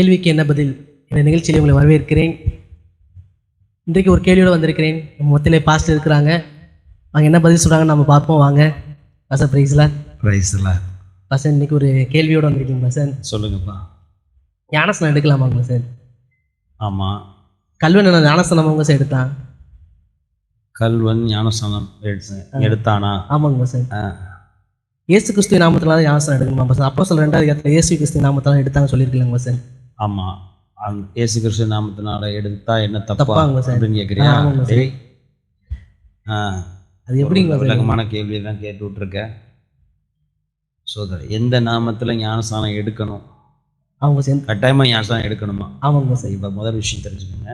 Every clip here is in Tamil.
கேள்விக்கு என்ன பதில்? இந்த நிகழ்ச்சியில் உங்களை வரவேற்கிறேன். இன்றைக்கு ஒரு கேள்வியோடு வந்திருக்கிறேன். நம்ம மொத்திலே பாஸ்ட் இருக்கிறாங்க. அவங்க என்ன பதில் சொல்கிறாங்கன்னு நம்ம பார்ப்போம். வாங்க. பசன் ப்ரைஸில் ரைஸ்ல பசன் இன்னைக்கு ஒரு கேள்வியோடு வந்திருக்கீங்க பசன் சொல்லுங்கப்பா. ஞானசனம் எடுக்கலாமாங்க சார் ஆமாம் கல்வன் ஞானசனம் அவங்க சார் எடுத்தான் கல்வன் ஞானஸ்தானம் எடுத்து- எடுத்தானா? ஆமாங்க சார் இயேசு கிறிஸ்துவ நாமத்தில் தான் ஞானசனம் எடுக்கணுமா பசன் அப்போ சொல்ல ரெண்டாவது இடத்துல இயேசு கிறிஸ்துவ நாமத்தில் எடுத்தாங்க சொல்லியிருக்கலாங்க சார் ஆமாம் அந்த இயேசு கிறிஸ்து நாமத்தினால எடுத்தா என்ன தப்பா. அப்படின்னு கேட்குறியா. ஆ. அது எப்படிங்க சார்? விளக்கமான கேள்வியை தான் கேட்டு விட்ருக்க சோதர எந்த நாமத்தில் ஞானஸ்தானம் எடுக்கணும்? அவங்க சார் கட்டாயமாக ஞானஸ்தானம் எடுக்கணுமா? ஆமாங்க சார். இப்போ முதல் விஷயம் தெரிஞ்சுக்கோங்க.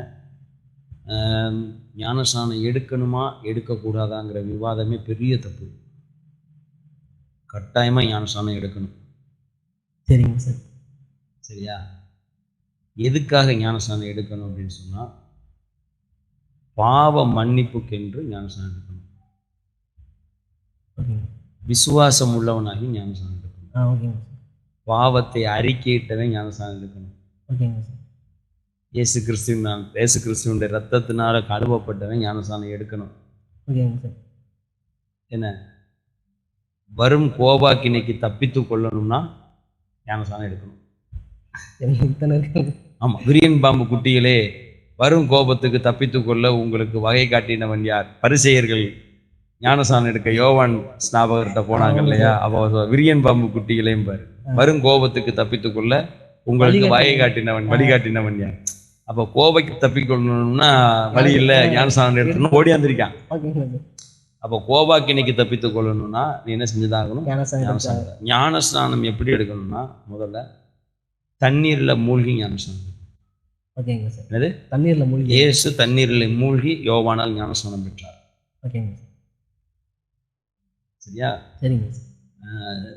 ஆம், ஞானஸ்நானம் எடுக்கணுமா எடுக்கக்கூடாதாங்கிற விவாதமே பெரிய தப்பு. கட்டாயமாக ஞானஸ்நானம் எடுக்கணும். சரிங்க சார். சரியா? எதுக்காக ஞானஸ்நானம் எடுக்கணும் அப்படின்னு சொன்னால் பாவ மன்னிப்புக்கென்று ஞானஸ்நானம் எடுக்கணும். விசுவாசம் உள்ளவனாகி ஞானஸ்நானம் எடுக்கணும். பாவத்தை அறிக்கையிட்டவன் ஞானஸ்நானம் எடுக்கணும். இயேசு கிறிஸ்துவின் இயேசு கிறிஸ்துவனுடைய ரத்தத்தினால கழுவப்பட்டவன் ஞானஸ்நானம் எடுக்கணும். என்ன? வரும் கோபாக்கினைக்கு தப்பித்து கொள்ளணும்னா ஞானஸ்நானம் எடுக்கணும். ஆமாம் விரியன் பாம்பு குட்டிகளே வரும் கோபத்துக்கு தப்பித்து கொள்ள உங்களுக்கு வகை காட்டினவன் யார்? பரிசெயர்கள் ஞானஸ்நானம் எடுக்க யோவான் ஸ்நாபகர்கிட்ட போனாங்க இல்லையா? அவர் விரியன் பாம்பு குட்டிகளையும் பாரு. வரும் கோபத்துக்கு தப்பித்து கொள்ள உங்களுக்கு வகை காட்டினவன். வழிகாட்டினவன் யார்? அப்போ கோபைக்கு தப்பிக்கொள்ளணும்னா வழி இல்லை ஞானஸ்நானம் எடுக்கணும் ஓடியாந்திருக்கான். அப்போ கோபாக்கினைக்கு தப்பித்து கொள்ளணும்னா நீ என்ன ஞானசனம் ஞானஸ்நானம் ஞானஸ்நானம் எப்படி எடுக்கணும்னா முதல்ல தண்ணீரில் மூழ்கி ஞானஸ்நானம். ஓகேங்க சார். என்னது? தண்ணீரில் மூழ்கி. இயேசு தண்ணீரில் மூழ்கி யோவானால் ஞானஸ்நானம் பெற்றார். ஓகேங்க சார். சரியா? சரிங்க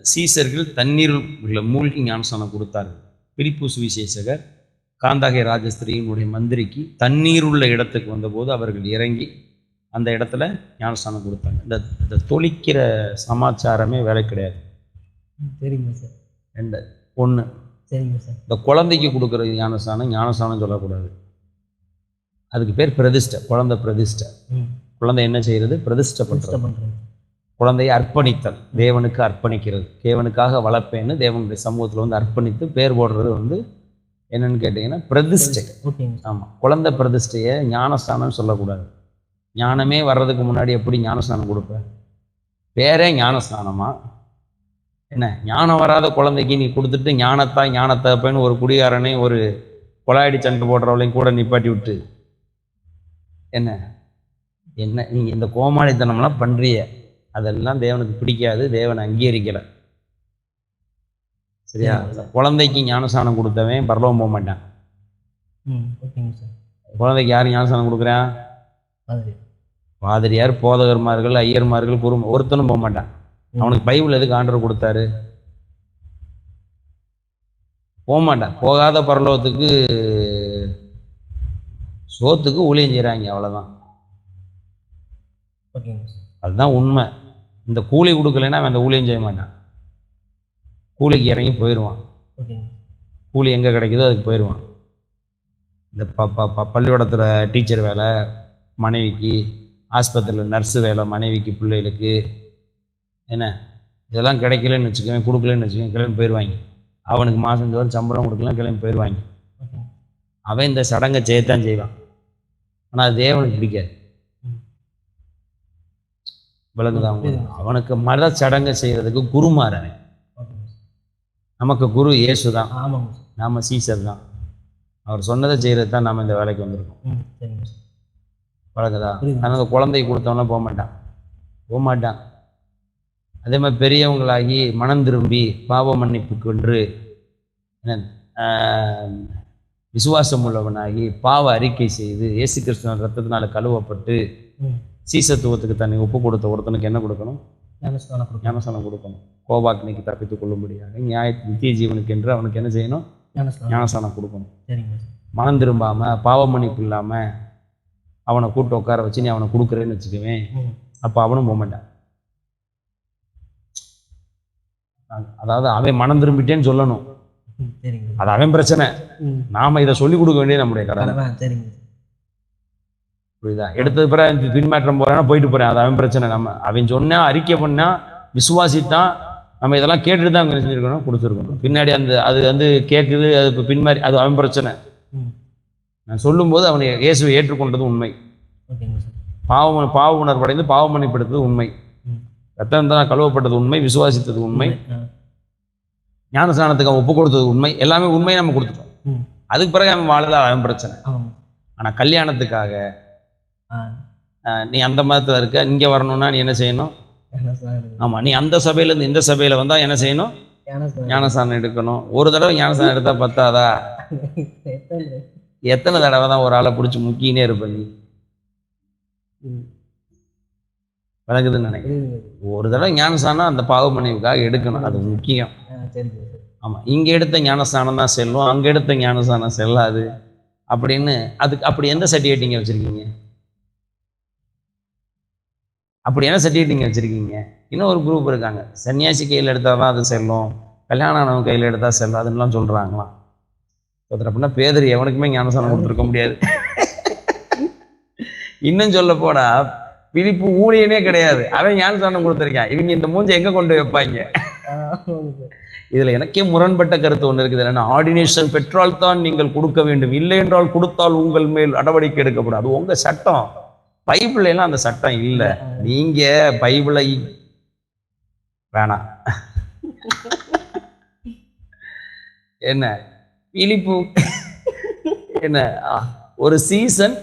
சீசர்கள் தண்ணீரில் மூழ்கி ஞானஸ்நானம் கொடுத்தார்கள். பிலிப்பு சுவிசேஷகர் காந்தாகை ராஜஸ்திரியினுடைய மந்திரிக்கு தண்ணீர் உள்ள இடத்துக்கு வந்தபோது அவர்கள் இறங்கி அந்த இடத்துல ஞானஸ்நானம் கொடுத்தாங்க. இந்த இந்த தொளிக்கிற சமாச்சாரமே வேலை கிடையாது. சரிங்க சார். ரெண்டு ஒன்று சரிங்க சார். இந்த குழந்தைக்கு கொடுக்குற ஞானஸ்தானம் ஞானஸ்தானம் சொல்லக்கூடாது. அதுக்கு பேர் பிரதிஷ்டை குழந்தை பிரதிஷ்டை. குழந்தை என்ன செய்யறது? பிரதிஷ்டை பண்ணுறது குழந்தையை அர்ப்பணித்தல் தேவனுக்கு அர்ப்பணிக்கிறது. தேவனுக்காக வளர்ப்பேன்னு தேவனுடைய சமூகத்தில் வந்து அர்ப்பணித்து பேர் போடுறது வந்து என்னன்னு கேட்டிங்கன்னா பிரதிஷ்டை. ஆமாம் குழந்தை பிரதிஷ்டையை ஞானஸ்தானம் சொல்லக்கூடாது. ஞானமே வர்றதுக்கு முன்னாடி எப்படி ஞானஸ்தானம் கொடுப்ப? பேரே ஞானஸ்தானமா என்ன? ஞானம் வராத குழந்தைக்கு நீ கொடுத்துட்டு ஞானத்தா ஞானத்தப்பன்னு ஒரு குடிகாரனை ஒரு கொலாயடி சண்டை போடுறவளையும் கூட நிப்பாட்டி விட்டு. என்ன? என்ன நீங்கள் இந்த கோமாளித்தனம்லாம் பண்ணுறிய அதெல்லாம் தேவனுக்கு பிடிக்காது தேவனை அங்கீகரிக்கலை. சரியா? குழந்தைக்கு ஞானஸ்தானம் கொடுத்தவன் பரலோகம் போக மாட்டான். குழந்தைக்கு யார் ஞானஸ்தானம் கொடுக்குறான் பாதிரியார் போதகர்மார்கள் ஐயர்மார்கள் குரு ஒருத்தனும் போக மாட்டான். அவனுக்கு பைபிள் எதுக்கு ஆண்டர் கொடுத்தாரு? போக மாட்டான் போகாத பரலோகத்துக்கு சோத்துக்கு ஊழியம் செய்கிறாங்க அவ்வளோதான் அதுதான் உண்மை. இந்த கூலி கொடுக்கலைன்னா அவன் அந்த ஊழியம் செய்ய மாட்டான். கூலிக்கு இறங்கி போயிடுவான் கூலி எங்கே கிடைக்குதோ அதுக்கு போயிடுவான் இந்த ப ப பள்ளிக்கூடத்தில் டீச்சர் வேலை மனைவிக்கு ஆஸ்பத்திரியில் நர்ஸு வேலை மனைவிக்கு பிள்ளைகளுக்கு என்ன? இதெல்லாம் கிடைக்கலன்னு வச்சுக்கவேன் கொடுக்கலன்னு வச்சுக்கவேன் கிளம்பி போயிடுவாங்க அவனுக்கு மாதம் தோறும் சம்பளம் கொடுக்கலாம் கிளம்பி போயிடுவாங்க அவன் இந்த சடங்கை செய்யத்தான் செய்வான். ஆனால் அது தேவனுக்கு பிடிக்காது. விளங்குதான்? அவனுக்கு மத சடங்கை செய்கிறதுக்கு குருமார் அவன். நமக்கு குரு இயேசு தான் நாம சீசர் தான். அவர் சொன்னதை செய்கிறது தான் நம்ம இந்த வேலைக்கு வந்திருக்கோம். ஆனால் அந்த குழந்தை கொடுத்தவன்லாம் போக மாட்டான். போக மாட்டான். அதே மாதிரி பெரியவங்களாகி மனம் திரும்பி பாவ மன்னிப்புக்கென்று என்ன ஆஹ், விசுவாசம் உள்ளவனாகி பாவ அறிக்கை செய்து இயேசு கிறிஸ்துவன் ரத்தத்தினால கழுவப்பட்டு சீசத்துவத்துக்கு தன்னை ஒப்பு கொடுத்த ஒருத்தனுக்கு என்ன கொடுக்கணும்? ஞானஸ்தானம் கொடுக்கணும். ஞானசனம் கொடுக்கணும். கோபாக்னிக்கு தப்பித்துக் கொள்ளும்படியாக நியாய நித்திய ஜீவனுக்கு என்று அவனுக்கு என்ன செய்யணும்? ஞானஸ்தானம். கொடுக்கணும். மனம் திரும்பாம பாவ மன்னிப்பு இல்லாம அவனை கூட்டு உட்கார வச்சு நீ அவனை கொடுக்குறேன்னு வச்சுக்குவேன். அப்போ அவனும் போக மாட்டான். அதாவது அவன் மனம் திரும்பிட்டேன்னு சொல்லணும். அது அவன் பிரச்சனை. நாம இதை சொல்லிக் கொடுக்க வேண்டியது நம்முடைய கடமை. புரியுதா? எடுத்தது பிறகு பின்மாற்றம் போறானா போயிட்டு போறேன். அது அவன் பிரச்சனை. நம்ம அவன் சொன்னா அறிக்கை பண்ணா விசுவாசித்தான் நம்ம இதெல்லாம் கேட்டுட்டு தான் அங்கே செஞ்சிருக்கணும் கொடுத்துருக்கணும். பின்னாடி அந்த அது வந்து கேட்குது அது இப்போ பின்மாறி அது அவன் பிரச்சனை. நான் சொல்லும்போது அவனை இயேசுவை ஏற்றுக்கொண்டது உண்மை. பாவம் பாவ உணர்வடைந்து பாவ மன்னிப்படுத்தது உண்மை. தான் கழுவப்பட்டது உண்மை விசுவாசித்தது உண்மை. ஞானஸ்நானத்துக்கு அவன் ஒப்பு கொடுத்தது உண்மை. எல்லாமே உண்மையை நம்ம கொடுத்துட்டோம். அதுக்கு பிறகு அவன் வாழல அவன் பிரச்சனை. ஆனால் கல்யாணத்துக்காக நீ அந்த மதத்தில் இருக்க இங்கே வரணும்னா நீ என்ன செய்யணும்? ஆமாம் நீ அந்த சபையிலேருந்து இந்த சபையில் வந்தால் என்ன செய்யணும்? ஞானஸ்தானம் எடுக்கணும். ஒரு தடவை ஞானஸ்தானம் எடுத்தால் பத்தாதா? எத்தனை? எத்தனை தடவை தான் ஒரு ஆளை பிடிச்சி முக்கினே இருப்ப நீ? ம் விளக்குதுன்னு நினைக்கிறேன் ஒரு தடவை ஞானஸ்தானம் அந்த பாவ மன்னிப்புக்காக எடுக்கணும். அது முக்கியம். ஆமாம் இங்கே எடுத்த ஞானஸ்தானம் தான் செல்லும். அங்கே எடுத்த ஞானஸ்தானம் செல்லாது. அப்படின்னு அதுக்கு அப்படி எந்த சர்டிஃபிகேட் நீங்கள் வச்சுருக்கீங்க? அப்படி என்ன சர்டிஃபிகேட் வச்சுருக்கீங்க? இன்னும் ஒரு குரூப் இருக்காங்க. சன்னியாசி கையில் எடுத்தால் தான் அது செல்லும். கல்யாணம் ஆனவங்க கையில் எடுத்தால் செல்லும். அதுலாம் சொல்கிறாங்களாம் ஒருத்தர் அப்படின்னா பேதர் எவனுக்குமே ஞானஸ்தானம் கொடுத்துருக்க முடியாது. இன்னும் சொல்ல போனா விழிப்பு ஊழியனே கிடையாது. அவன் ஞானஸ்தானம் கொடுத்துருக்கான். இவங்க இந்த மூஞ்சை எங்க கொண்டு வைப்பாங்க? இதுல எனக்கே முரண்பட்ட கருத்து ஒன்று இருக்குது. என்னன்னா ஆர்டினேஷன் பெற்றால் தான் நீங்கள் கொடுக்க வேண்டும். இல்லை என்றால் கொடுத்தால் உங்கள் மேல் நடவடிக்கை எடுக்கப்படும். அது உங்க சட்டம். பைபிள்ல எல்லாம் அந்த சட்டம் இல்லை. நீங்க பைபிளை வேணாம் என்ன? இனிப்பு. என்ன? ஒரு சீசன்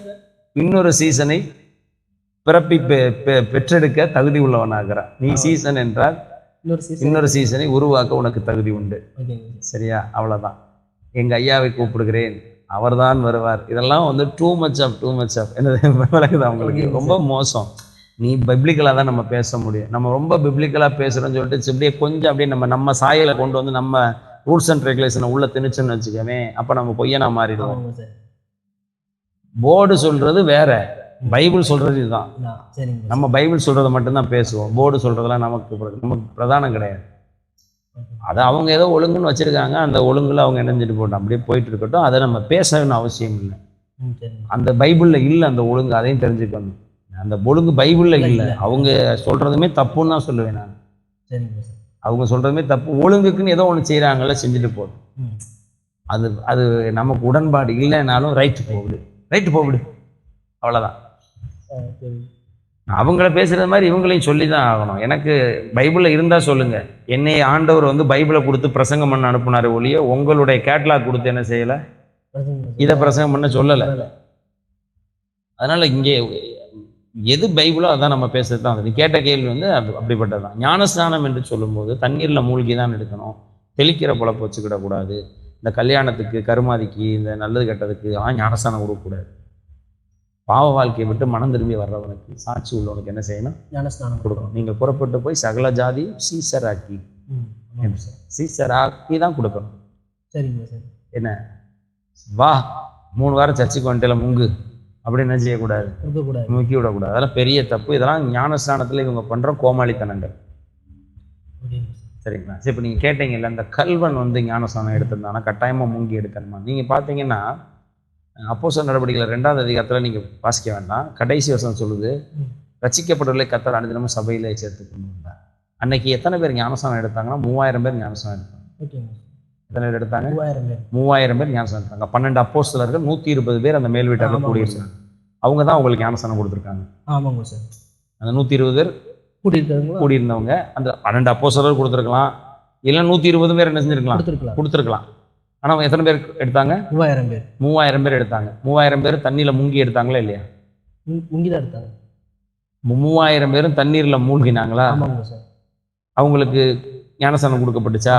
இன்னொரு சீசனை பிறப்பி பெற்றெடுக்க தகுதி உள்ளவனாகிறான் நீ சீசன் என்றால் இன்னொரு சீசன் உருவாக்க உனக்கு தகுதி உண்டு. சரியா? அவ்வளவுதான். எங்க ஐயாவை கூப்பிடுகிறேன். அவர்தான் வருவார். இதெல்லாம் வந்து too much of too much of என்னது? விளக்குதா உங்களுக்கு? ரொம்ப மோசம். நீ பிப்ளிக்கலாக தான் நம்ம பேச முடியும். நம்ம ரொம்ப பிப்ளிக்கலாக பேசுகிறோம்னு சொல்லிட்டு இப்படியே கொஞ்சம் அப்படியே நம்ம நம்ம சாயலை கொண்டு வந்து நம்ம ரூல்ஸ் அண்ட் ரெகுலேஷனை உள்ள திணிச்சுன்னு வச்சுக்கவே அப்போ நம்ம பொய்யனா மாறிடுவோம். போர்டு சொல்றது வேற. பைபிள் சொல்றது இதுதான். நம்ம பைபிள் சொல்றதை மட்டும்தான் பேசுவோம். போர்டு சொல்றதெல்லாம் நமக்கு நமக்கு பிரதானம் கிடையாது. அது அவங்க ஏதோ ஒழுங்குன்னு வச்சிருக்காங்க. அந்த ஒழுங்குல அவங்க இணைஞ்சிட்டு போட்டோம் அப்படியே போயிட்டு இருக்கட்டும். அதை நம்ம பேசணும்னு அவசியம் இல்லை. அந்த பைபிள்ல இல்லை அந்த ஒழுங்கு அதையும் தெரிஞ்சுக்கணும். அந்த ஒழுங்கு பைபிள்ல இல்லை அவங்க சொல்றதுமே தப்புன்னு தான் சொல்லுவேன் நான். அவங்க சொல்றதுமே தப்பு. ஒழுங்குக்குன்னு ஏதோ ஒன்று செய்கிறாங்கல்ல செஞ்சுட்டு போதும் அது அது நமக்கு உடன்பாடு இல்லைனாலும் ரைட்டு போகுது. ரைட்டு போகுது. அவ்வளோதான் அவங்கள பேசுறது மாதிரி இவங்களையும் சொல்லி தான் ஆகணும். எனக்கு பைபிளில் இருந்தால் சொல்லுங்க. என்னை ஆண்டவர் வந்து பைபிளை கொடுத்து பிரசங்கம் பண்ண அனுப்புனாரு ஒழிய உங்களுடைய கேட்லாக் கொடுத்து என்ன செய்யலை? இதை பிரசங்கம் பண்ண சொல்லலை. அதனால இங்கே எது பைபிளோ அதான் நம்ம பேசுறது தான். நீ கேட்ட கேள்வி வந்து அப்படி அப்படிப்பட்டது தான் ஞானஸ்நானம் என்று சொல்லும்போது தண்ணீரில் மூழ்கி தான் எடுக்கணும். தெளிக்கிற பொழப்பு வச்சுக்கிடக்கூடாது. இந்த கல்யாணத்துக்கு கருமாதிக்கு இந்த நல்லது கெட்டதுக்கு ஆ ஞானஸ்நானம் கொடுக்கக்கூடாது. பாவ வாழ்க்கையை விட்டு மனம் திரும்பி வர்றவனுக்கு சாட்சி உள்ளவனுக்கு என்ன செய்யணும்? ஞானஸ்நானம் கொடுக்கணும். நீங்கள் புறப்பட்டு போய் சகல ஜாதி சீசராக்கி. சீசராக்கி தான் கொடுக்கணும். சரிங்க சார். என்ன? வா மூணு வாரம் சர்ச்சுக்கு வந்துட்டு முங்கு. அப்படின்னு என்ன செய்யக்கூடாது? முக்கி விடக்கூடாது அதெல்லாம் பெரிய தப்பு. இதெல்லாம் ஞானஸ்நானத்தில் இவங்க பண்ணுற கோமாளித்தனங்கள். சரிங்களா? சரி இப்போ நீங்கள் கேட்டீங்கல்ல இந்த கல்வன் வந்து ஞானஸ்நானம் எடுத்திருந்தானா? கட்டாயமாக முங்கி எடுக்கணுமா? நீங்கள் பார்த்தீங்கன்னா அப்போஸ்தல நடவடிக்கைகள் ரெண்டாவது அதிகாரத்தில் நீங்கள் வாசிக்க வேண்டாம். கடைசி வருஷம் சொல்லுது ம். ரச்சிக்கப்பட்டவர்களை கத்தர் அனுதினமும் சபையில் சேர்த்து கொண்டு வந்தார் அன்னைக்கு எத்தனை பேர் ஞானஸ்நானம் எடுத்தாங்கன்னா மூவாயிரம் பேர் ஞானஸ்நானம் எடுத்தாங்க. எத்தனை பேர் எடுத்தாங்க? மூவாயிரம் பேர். மூவாயிரம் பேர் ஞானஸ்நானம் எடுத்தாங்க. பன்னெண்டு அப்போஸ்தலர்கள் நூற்றி இருபது பேர் அந்த மேல் வீட்டாரில் ஆமாம் கூடியிருந்தாங்க. அவங்க தான் அவங்களுக்கு ஞானஸ்நானம் கொடுத்துருக்காங்க. ஆமாங்க சார். அந்த நூற்றி இருபது பேர் கூட்டியிருக்காங்களா கூடியிருந்தவங்க அந்த பன்னெண்டு அப்போஸ்தலர் கொடுத்துருக்கலாம். இல்லை நூற்றி இருபது பேர் என்ன செஞ்சிருக்கலாம்? கொடுத்துருக்கலாம். ஆனால் எத்தனை பேர் எடுத்தாங்க? மூவாயிரம் பேர். மூவாயிரம் பேர் எடுத்தாங்க. மூவாயிரம் பேர் தண்ணியில் முங்கி எடுத்தாங்களா இல்லையா? முங்கி- தான் எடுத்தாங்க. மூவாயிரம் பேரும் தண்ணீரில் மூழ்கினாங்களா? சார். அவங்களுக்கு ஞானஸ்தானம் கொடுக்கப்பட்டுச்சா?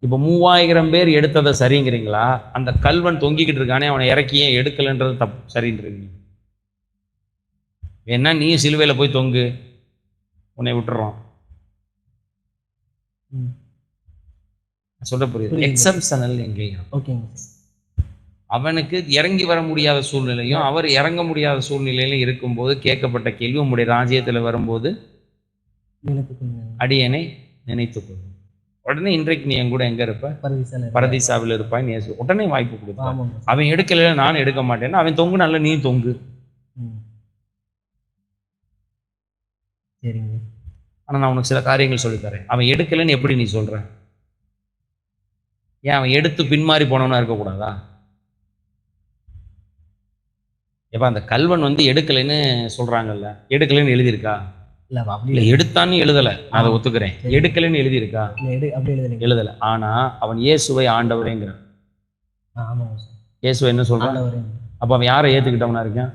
இப்போ மூவாயிரம் பேர் எடுத்ததை சரிங்கிறீங்களா? அந்த கல்வன் தொங்கிக்கிட்டு இருக்கானே அவனை இறக்கி ஏன் எடுக்கலைன்றது தப்பு சரின்றீங்க வேணா நீ சிலுவையில் போய் தொங்கு. உன்னை விட்டுறோம் சொல்ல புரியுது. எக்ஸப்ஷனல் எங்கேயும். ஓகேங்க. அவனுக்கு இறங்கி வர முடியாத சூழ்நிலையும் அவர் இறங்க முடியாத சூழ்நிலையிலும் இருக்கும்போது கேட்கப்பட்ட கேள்வி உம்முடைய ராஜ்யத்தில் வரும்போது அடியனை நினைத்துக்கொள்ளும் உடனே இன்றைக்கு நீ என் கூட எங்க இருப்ப? பரதீசாவில் இருப்பாய் இயேசு உடனே வாய்ப்பு கொடுப்பான். அவன் எடுக்கல நான் எடுக்க மாட்டேன்னா அவன் தொங்கு நல்ல நீ தொங்கு. சரிங்க. ஆனா நான் உனக்கு சில காரியங்கள் சொல்லித் தரேன். அவன் எடுக்கலைன்னு எப்படி நீ சொல்ற? ஏன் அவன் எடுத்து பின்மாறி போனவனா இருக்கக்கூடாதா? எப்ப அந்த கல்வன் வந்து எடுக்கலைன்னு சொல்றாங்கல்ல. எடுக்கலைன்னு எழுதியிருக்கா? இல்ல அப்ப அப்படி இல்ல எடுத்தான்னு எழுதல. நான் அதை ஒத்துக்கிறேன். எடுக்கலைன்னு எழுதியிருக்கா? எடு அப்படி எழுதல ஆனா அவன் இயேசுவை ஆண்டவரேங்கிறான் ஆ, ஆமாங்க சார். இயேசுவை என்ன சொல்றான்? ஆண்டவரே. அப்ப அவன் யாரை ஏத்துக்கிட்டவனா இருக்கான்?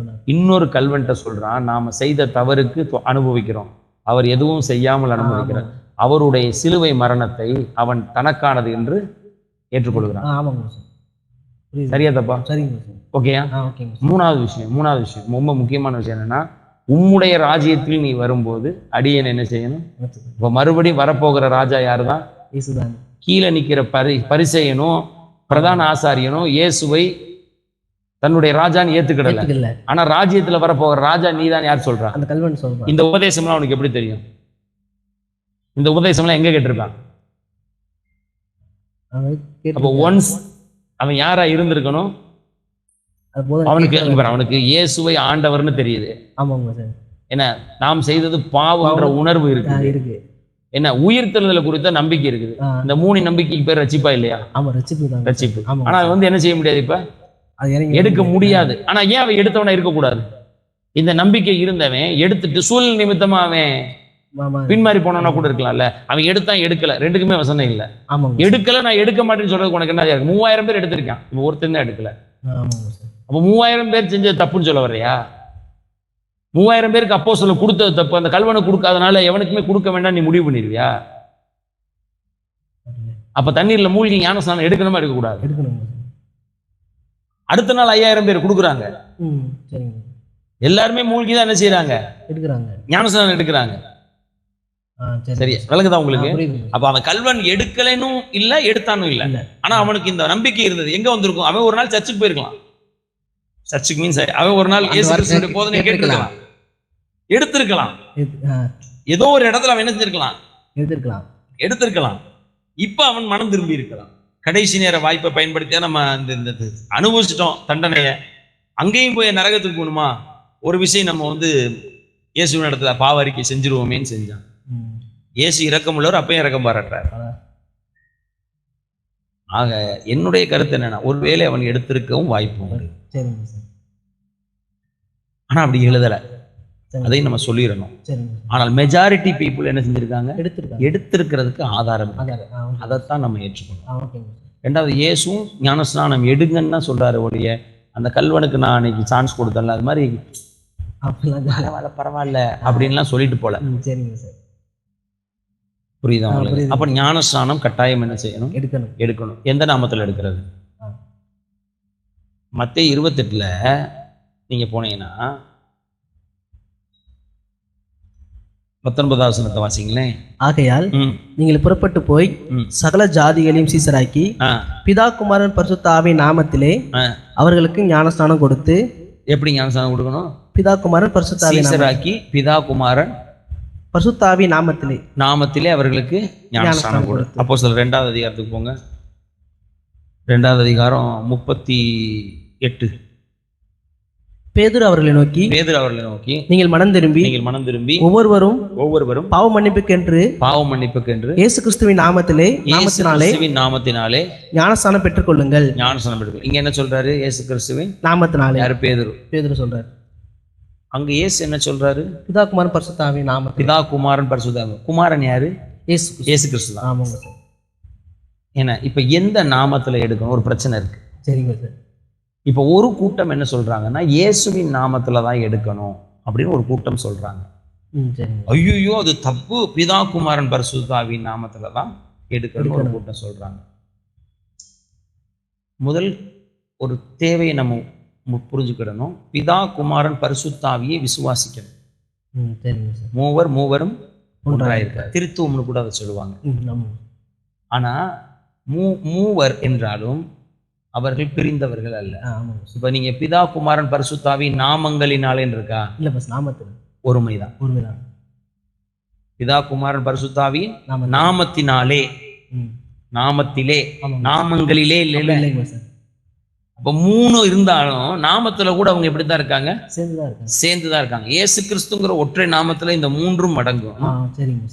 நான் இன்னொரு கல்வன்ட்ட சொல்றான் நாம செய்த தவறுக்கு அனுபவிக்கிறோம். அவர் எதுவும் செய்யாமல் அனுபவிக்கிறார். அவருடைய சிலுவை மரணத்தை அவன் தனக்கானது என்று ஏற்றுக்கொள்கிறான். ஆமாங்க சார். சரியா தப்பா? சரிங்க சார். ஓகேயா? மூணாவது விஷயம் மூணாவது விஷயம். ரொம்ப முக்கியமான விஷயம் என்னன்னா உம்முடைய ராஜ்யத்தில் நீ வரும்போது அடியன் என்ன செய்யணும். இப்ப மறுபடியும் வரப்போகிற ராஜா யாருதான்? இயேசுதான் கீழே நிக்கிற பரி பரிசெயனும் பிரதான ஆசாரியனும் இயேசுவை தன்னுடைய ராஜான்னு ஏத்துக்கிடல. ஆனா ராஜ்யத்துல வரப்போகிற ராஜா நீதான் யார் சொல்றா? அந்த கல்வன் சொல்றான். இந்த உபதேசம்லாம் அவனுக்கு எப்படி தெரியும்? இந்த உபதேசம்லாம் எங்க கேட்டிருக்கான்? அவன் அப்போ ஒன்ஸ் அவன் யாரா இருந்திருக்கணும்? அது அவனுக்கு அவனுக்கு இயேசுவை ஆண்டவர்னு தெரியுது. ஆமாங்க சார். என்ன நாம் செய்தது பாவம்ன்ற உணர்வு இருக்கு இருக்கு. என்ன உயிர்த்தெழுதல குறித்த நம்பிக்கை இருக்குது. இந்த மூணு நம்பிக்கைக்கு பேர் ரட்சிப்பா இல்லையா? ஆமா ரசிப்பு தான். ஆமாங்க ஆனா அவன் வந்து என்ன செய்ய முடியாது இப்ப? அது எடுக்க முடியாது. ஆனா ஏன் அவன் எடுத்தவனா இருக்கக்கூடாது? இந்த நம்பிக்கை இருந்தவன் எடுத்துட்டு சூழல் நிமித்தமா அவன் பின்மாறி போனவனா கூட இருக்கலாம்ல. அவன் எடுத்தான் எடுக்கல. ரெண்டுக்குமே வசனம் இல்ல. ஆமாங்க எடுக்கல நான் எடுக்க மாட்டேன்னு சொல்றதுக்கு உனக்கு என்ன மூவாயிரம் பேர் எடுத்திருக்கான். இப்போ ஒருத்தன் தான் எடுக்கல. அப்போ மூவாயிரம் பேர் செஞ்சது தப்புன்னு சொல்ல வர்றியா? மூவாயிரம் பேருக்கு அப்போ சொல்ல கொடுத்தது தப்பு. அந்த கல்வனை கொடுக்காதனால எவனுக்குமே கொடுக்க வேண்டாம் நீ முடிவு பண்ணிடுவியா? அப்ப தண்ணீர்ல மூழ்கி ஞானஸ்நானம் எடுக்கணுமா எடுக்கக்கூடாது? அடுத்த நாள் ஐயாயிரம் பேர் கொடுக்குறாங்க. எல்லாருமே மூழ்கி தான் என்ன செய்றாங்க? எடுக்கிறாங்க. ஞானஸ்நானம் எடுக்கிறாங்க. சரி விளக்குதா உங்களுக்கு? அப்ப அவன் கல்வன் எடுக்கலைனும் இல்ல எடுத்தானும் இல்ல. ஆனா அவனுக்கு இந்த நம்பிக்கை இருந்தது. எங்க வந்திருக்கும்? அவன் ஒரு நாள் சர்ச்சுக்கு போயிருக்கலாம். சர்ச்சுக்கு மீன்ஸ் அவன் ஒரு நாள் இயேசு வார்த்தை கிறிஸ்துவின் போதனை கேட்டிருக்கலாம். எடுத்திருக்கலாம். ஏதோ ஒரு இடத்துல அவன் என்ன செஞ்சிருக்கலாம்? எடுத்திருக்கலாம். எடுத்திருக்கலாம். இப்ப அவன் மனம் திரும்பி இருக்கலாம் கடைசி நேர வாய்ப்பை பயன்படுத்தியா நம்ம இந்த அனுபவிச்சிட்டோம் தண்டனைய. அங்கேயும் போய் நரகத்துக்கு போகணுமா? ஒரு விஷயம் நம்ம வந்து இயேசுவின் இடத்துல பாவ அறிக்கை செஞ்சிருவோமேன்னு செஞ்சான். இயேசு இரக்கமுள்ளவர் அப்பயும் இரக்கம் பாராட்டுறார். ஆக என்னுடைய கருத்து என்னன்னா ஒருவேளை அவன் எடுத்திருக்கவும் வாய்ப்பு உண்டு. சரிங்க சார். ஆனா அப்படி எழுதல. அதையும் நம்ம சொல்லிடணும். ஆனால் மெஜாரிட்டி பீப்புள் என்ன செஞ்சிருக்காங்க? எடுத்திருக்கிறதுக்கு ஆதாரம். அதைத்தான் நம்ம ஏற்றுக்கணும். ரெண்டாவது இயேசுவும் ஞானஸ்நானம் எடுங்கன்னு தான் சொல்றாரு ஒழிய அந்த கல்வனுக்கு நான் அன்னைக்கு சான்ஸ் கொடுத்தேன்ல அது மாதிரி பரவாயில்ல பரவாயில்ல அப்படின்லாம் சொல்லிட்டு போல. சரிங்க சார். புரியுதா உங்களுக்கு. அப்ப ஞானஸ்நானம் கட்டாயம் என்ன செய்யணும்? எடுக்கணும். எடுக்கணும். எந்த நாமத்துல எடுக்கிறது? ஆ. மத்திய இருபத்தெட்டுல நீங்க போனீங்கன்னா பத்தொன்பதாவது வசனத்தை வாசிங்களேன். ஆகையால் நீங்கள் புறப்பட்டு போய். சகல ஜாதிகளையும் சீசராக்கி பிதா குமாரன் பரிசுத்தாவின் நாமத்திலே. அவர்களுக்கு ஞானஸ்நானம் கொடுத்து எப்படி ஞானஸ்நானம் கொடுக்கணும்? பிதா குமாரன் பரிசுத்தாவின் நாம- சீசராக்கி பிதா குமாரன் பரிசுத்தாவின் நாமத்திலே. நாமத்திலே அவர்களுக்கு ஞானஸ்நானம் கொடு. அப்போ சில ரெண்டாவது அதிகாரத்துக்கு போங்க. ரெண்டாவது அதிகாரம் முப்பத்தி எட்டு. பேதுரு அவர்களை நோக்கி பேதுரு அவர்களை நோக்கி நீங்கள் மனம் திரும்பி நீங்கள் மனம் திரும்பி ஒவ்வொருவரும் ஒவ்வொருவரும் பாவ மன்னிப்புக்கென்று பாவ மன்னிப்புக்கு என்று இயேசு கிறிஸ்துவின் நாமத்திலே நாமத்தினாலே நாமத்தினாலே ஞானஸ்நானம் பெற்றுக்கொள்ளுங்கள். ஞானஸ்நானம் எடுக்கணும் இங்க என்ன சொல்றாரு? இயேசு கிறிஸ்துவின் நாமத்தினாலே. யாரு? பேதுரு. பேதுரு சொல்றார். அங்க இயேசு என்ன சொல்றாரு? பிதா குமாரன் பரிசுத்தாவின் நாமத்திலே. பிதா குமாரன் பரிசுத்தாவி. குமாரன் யாரு? இயேசு. இயேசு கிறிஸ்து தான். ஆமாங்க சார். ஏன்னா இப்ப எந்த நாமத்துல எடுக்கணும்? ஒரு பிரச்சனை இருக்கு. சரிங்க சார். இப்ப ஒரு கூட்டம் என்ன சொல்றாங்கன்னா இயேசுவின் நாமத்துல தான் எடுக்கணும் அப்படின்னு ஒரு கூட்டம் சொல்றாங்க. ஐயோ அது தப்பு. பிதா குமாரன் பரிசுத்தாவின் நாமத்துல தான் எடுக்கணும் ஒரு. கூட்டம் சொல்றாங்க. முதல் ஒரு தேவையை நம்ம புரிஞ்சுக்கிடணும். பிதா குமாரன் பரிசுத்தாவியை விசுவாசிக்கணும். மூவர் மூவரும் ஒன்றாயிருக்கார். திருத்துவம்னு கூட அதை சொல்லுவாங்க. ம் ஆமாம் ஆனா மூ மூவர் என்றாலும் அவர்கள் பிரிந்தவர்கள் அல்ல. இப்ப நீங்க பிதா குமாரன் பரிசுத்தாவி நாமங்களினாலே இருக்கா இல்லை பஸ் நாமத்தில். ஒருமைதான். உண்மைதான் பிதா குமாரன் பரிசுத்தாவியின் நாம நாமத்தினாலே. நாமத்திலே. நாமங்களிலே இல்லைல்ல. இல்லைங்க அப்ப மூணு இருந்தாலும் நாமத்துல கூட அவங்க எப்படித்தான் இருக்காங்க? சேர்ந்து தான் இருக்காங்க. சேர்ந்துதான் இருக்காங்க. இயேசு கிறிஸ்துங்கிற ஒற்றை நாமத்துல இந்த மூன்றும் அடங்கும்.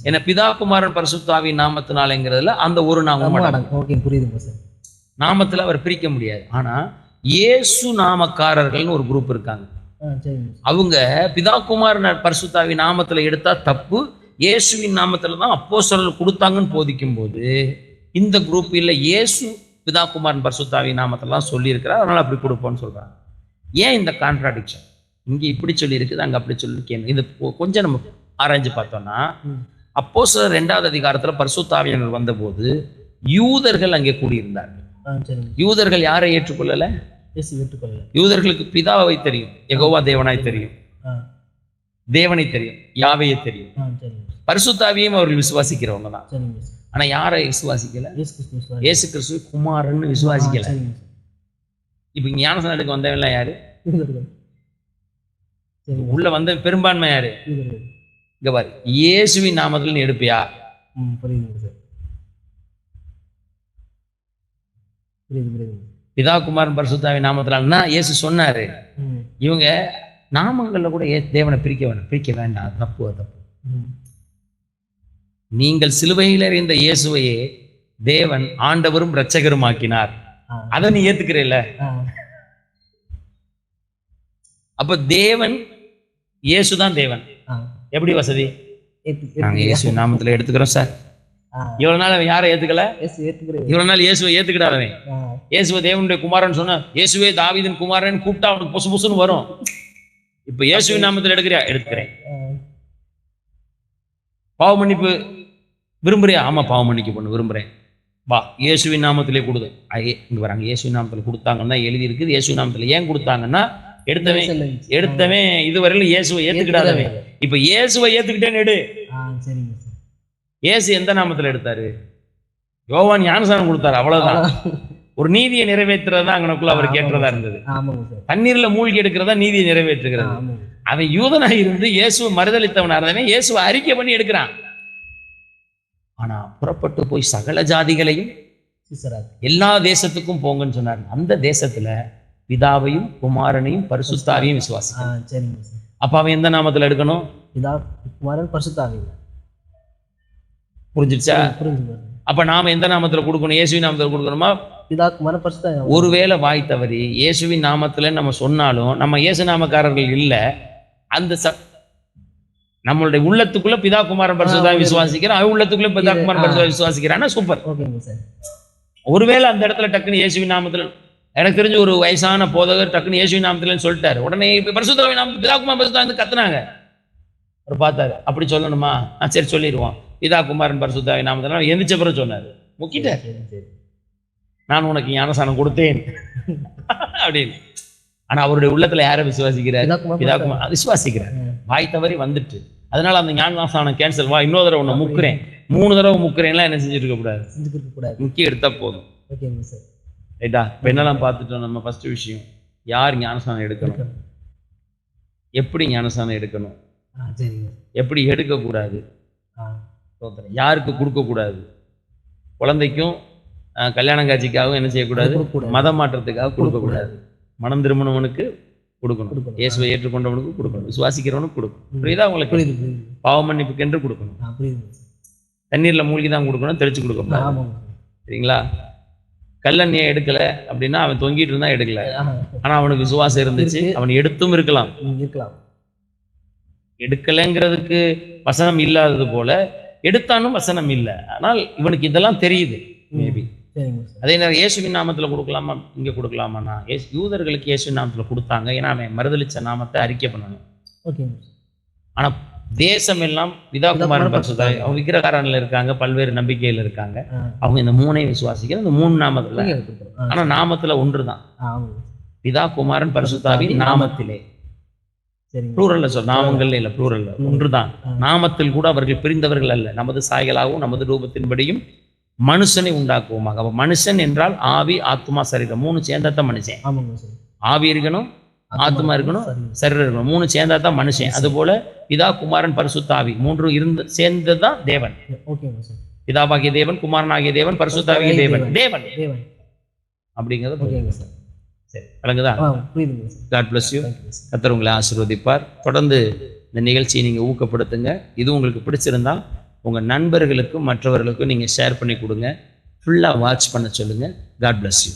ஏன்னா பிதா குமாரன் பரிசுத்தாவி நாமத்தினாலேங்கிறதுல அந்த ஒரு நாமம் அடங்கும். புரியுதுங்க சார். நாமத்துல அவர் பிரிக்க முடியாது. ஆனா இயேசு நாமக்காரர்கள்னு ஒரு குரூப் இருக்காங்க. அவங்க பிதா குமாரன் பரிசுத்தாவி நாமத்துல எடுத்தா தப்பு இயேசுவின் நாமத்துல தான் அப்போஸ்தலர்கள் கொடுத்தாங்கன்னு போதிக்கும் போது இந்த குரூப் இல்ல இயேசு பிதா குமாரன் பரிசுத்தாவி நாமத்தெல்லாம் சொல்லியிருக்கிறார். அதனால அப்படி கொடுப்போம்னு சொல்றாங்க. ஏன் இந்த கான்ட்ராடிக்ஷன் இங்க இப்படி சொல்லியிருக்குது அங்க அப்படி சொல்லியிருக்கேன் இது கொஞ்சம் நம்ம ஆராய்ஞ்சு பார்த்தோம்னா. அப்போ ரெண்டாவது அதிகாரத்துல பரிசுத்தாவியர்கள் வந்தபோது யூதர்கள் அங்கே கூடியிருந்தார்கள். யூதர்கள் யாரை ஏற்றுக்கொள்ளல? யூதர்களுக்கு பிதாவை தெரியும். யெகோவா தேவனாய் தெரியும். தேவனை தெரியும். யாவையை தெரியும். பரிசுத்தாவியும் அவர்கள் விசுவாசிக்கிறவங்க தான். ஆனா யாரை விசுவாசிக்கல? இயேசு கிறிஸ்து குமாரன்னு விசுவாசிக்கல. இப்ப இங்க ஞானசனம் எடுக்க வந்தவன்லாம் யாரு உள்ள வந்த பெரும்பான்மை யாரு? இங்க பாரு இயேசுவின் நாமத்தில் நீ எடுப்பியா? பிதா குமாரன் பரிசுத்தாவின் நாமத்தினால்னா இயேசு சொன்னாரு. இவங்க நாமங்கள்ல கூட ஏ தேவனை பிரிக்க வேண்டாம் பிரிக்க வேண்டாம். தப்பு தப்பு. நீங்கள் சிலுவையில் அறிந்த இயேசுவையே தேவன் ஆண்டவரும் இரட்சகரும் ஆக்கினார் அதை நீ ஏத்துக்கிறேல்ல? ஆ. அப்ப தேவன் இயேசுதான் தேவன். எப்படி வசதி? ஏத்து நாங்க இயேசு நாமத்துல எடுத்துக்கிறோம் சார். இவ்வளவு நாள் அவன் யாரை ஏத்துக்கல? இவ்வளவு நாள் இயேசுவை ஏத்துக்கிடாதவன் ஆ. இயேசுவை தேவனுடைய குமாரன் சொன்னா இயேசுவே தாவீதின் குமாரன் கூப்பிட்டா அவனுக்கு பொசு பொசுன்னு வரும். இப்ப இயேசுவின் நாமத்துல எடுக்கிறியா? எடுத்துக்கிறேன். பாவ மன்னிப்பு விரும்புறியா ஆமா பாவ மன்னிப்பு பண்ணு விரும்புறேன். வா இயேசுவின் நாமத்திலே கொடுது. ஐயே இங்க வராங்க இயேசுவின் நாமத்துல கொடுத்தாங்கன்னா எழுதி இருக்குது இயேசுவின் நாமத்துல ஏன் கொடுத்தாங்கன்னா எடுத்தவன் சொல்லுங்க எடுத்தவன் இதுவரையிலும் இயேசுவை ஏத்துக்கிடாதவன் இப்ப இயேசுவை ஏத்துக்கிட்டேன்னு எடு. இயேசு எந்த நாமத்துல எடுத்தாரு? யோவான் ஞானசானம் கொடுத்தாரு அவ்வளவுதான். ஒரு நீதியை நிறைவேற்றுறதா அங்கனக்குள்ள அவர் கேட்டதா இருந்தது. தண்ணீர்ல மூழ்கி எடுக்கிறதா நீதியை நிறைவேற்றுகிறது. அவன் யூதனாக இருந்து இயேசுவை மறுதளித்தவனா இருந்தவன் இயேசுவை அறிக்கை பண்ணி எடுக்கிறான். புறப்பட்டு போய் சகல ஜாதிகளையும் எல்லா தேசத்துக்கும் போங்கன்னு சொன்னார். அந்த தேசத்துல பிதாவையும் குமாரனையும் பரிசுத்தாவையும் விசுவாசி ஆ சரிங்க சார். அப்ப அவன் எந்த நாமத்துல எடுக்கணும்? இதா குமாரன் பரிசுத்தாவிங்க புரிஞ்சிருச்சா? புரிஞ்சுங்க அப்ப நாம எந்த நாமத்துல கொடுக்கணும்? இயேசுவின் நாமத்துல கொடுக்கணுமா? பிதா குமாரன் பரிசுத்தாவி ஒருவேளை வாய் தவறி இயேசுவின் நாமத்துல நம்ம சொன்னாலும் நம்ம இயேசு நாமக்காரர்கள் இல்ல அந்த ச நம்மளுடைய உள்ளத்துக்குள்ள பிதா குமாரன் பரிசுதா விசுவாசிக்கிறோம். அவன் உள்ளத்துக்குள்ள பிதா குமாரன் பரிசுதா விசுவாசிக்கிறான்னா சூப்பர் ஒருவேளை அந்த இடத்துல டக்குன்னு இயேசுவின் நாமத்துல எனக்கு தெரிஞ்ச ஒரு வயசான போதகர் டக்குன்னு இயேசுவின் நாமத்துலன்னு சொல்லிட்டாரு. உடனே இப்ப பரிசுத்தாவி நாம பிதா குமாரன் பரிசுதா வந்து கத்துனாங்க. அவர் பார்த்தாரு அப்படி சொல்லணுமா? ஆ சரி சொல்லிடுவோம். பிதா குமாரன் பரிசுத்தாவி நாமத்துல. எந்திரிச்ச பிறகு சொன்னாரு முக்கிட்டார். நான் உனக்கு ஞானசானம் கொடுத்தேன். அப்படின்னு. ஆனா அவருடைய உள்ளத்துல யாரை விசுவாசிக்கிறார்? பிதாக்குமார் விசுவாசிக்கிறார். வாய் தவறி வந்துட்டு. அதனால அந்த ஞானசானம் கேன்சல் வா இன்னொரு தடவை உன்னை முக்குறேன். மூணு தடவை முக்குறேன்லாம் என்ன செஞ்சுட்டு இருக்க கூடாது. செஞ்சுக்க கூடாது. முக்கி எடுத்தா போதும். ஓகேங்க சார் ரைட்டா? இப்ப என்னெல்லாம் பார்த்துட்டோம் நம்ம ஃபர்ஸ்ட் விஷயம்? யார் ஞானசானம் எடுக்கணும்? எப்படி ஞானசானம் எடுக்கணும்? எப்படி எடுக்கக்கூடாது. யாருக்கு கொடுக்கக்கூடாது குழந்தைக்கும் அஹ், கல்யாண காட்சிக்காகவும் என்ன செய்யக்கூடாது. மதம் மாற்றத்துக்காக கொடுக்கக்கூடாது மனம் திரும்பினவனுக்கு கொடுக்கணும். கொடுக்கணும். இயேசுவை ஏற்றுக்கொண்டவனுக்கு கொடுக்கணும். விசுவாசிக்கிறவனுக்கு கொடுக்கணும். புரியுதா உங்களுக்கு? புரியுது பாவ மன்னிப்புக்கென்று கொடுக்கணும். தண்ணீர்ல மூழ்கி தான் கொடுக்கணும் தெளிச்சு ஆமாங்க சரிங்களா? கல்லண்ணியை எடுக்கல அப்படின்னா அவன் தொங்கிட்டு இருந்தா எடுக்கல. ஆனா அவனுக்கு விசுவாசம் இருந்துச்சு. அவன் எடுத்தும் இருக்கலாம். இருக்கலாம். எடுக்கலைங்கிறதுக்கு வசனம் இல்லாதது போல எடுத்தானும் வசனம் இல்லை. ஆனால் இவனுக்கு இதெல்லாம் தெரியுது மேபி அதே நேரம் இயேசுவின் நாமத்துல கொடுக்கலாமா? இங்க கொடுக்கலாமாண்ணா? இயேசு யூதர்களுக்கு இயேசுவின் நாமத்துல கொடுத்தாங்க. ஏன்னா அவன் மறுதளிச்ச நாமத்தை அறிக்கை பண்ணணும். ஓகேங்க சார். ஆனா தேசம் எல்லாம் பிதாகுமாரன் பரிசுத்தாய் அவங்க விக்கிரகாரன்ல இருக்காங்க பல்வேறு நம்பிக்கையில இருக்காங்க. அவங்க இந்த மூணையும் விசுவாசிக்கிற இந்த மூணு நாமத்துல. ஆனா நாமத்துல ஒன்றுதான். ஆ, ஆமாங்க பிதா குமாரன் பரிசுத்தாவின் நாமத்திலே. ப்ளூரல்ல சொல் நாமங்கள்ல இல்ல ப்ளூரல்ல ஒன்றுதான். நாமத்தில் கூட அவர்கள் பிரிந்தவர்கள் அல்ல. நமது சாயலாகவும் நமது ரூபத்தின்படியும் மனுஷனை உண்டாக்குவோமாக. அப்ப மனுஷன் என்றால் ஆவி ஆத்மா சரீரம். மூணு சேர்ந்தத்த மனுஷன். ஆவி இருக்கணும் ஆத்மா இருக்கணும் சரீரம். இருக்கணும். மூணு சேர்ந்தா தான் மனுஷன். அதுபோல பிதா குமாரன் பரிசுத்தாவி மூன்று இருந்து சேர்ந்தது தான் தேவன். பிதாவாகிய தேவன் குமாரனாகிய தேவன் பரிசுத்தாவிய தேவன். தேவன். தேவன். அப்படிங்கிறது சார் விளங்குதா? காட் பிளஸ் யூ கத்தர் உங்களை ஆசீர்வதிப்பார். தொடர்ந்து இந்த நிகழ்ச்சியை நீங்கள் ஊக்கப்படுத்துங்க. இது உங்களுக்கு பிடிச்சிருந்தா உங்கள் நண்பர்களுக்கும் மற்றவர்களுக்கும் நீங்கள் ஷேர் பண்ணி கொடுங்க. ஃபுல்லாக வாட்ச் பண்ண சொல்லுங்கள் காட் பிளஸ் யூ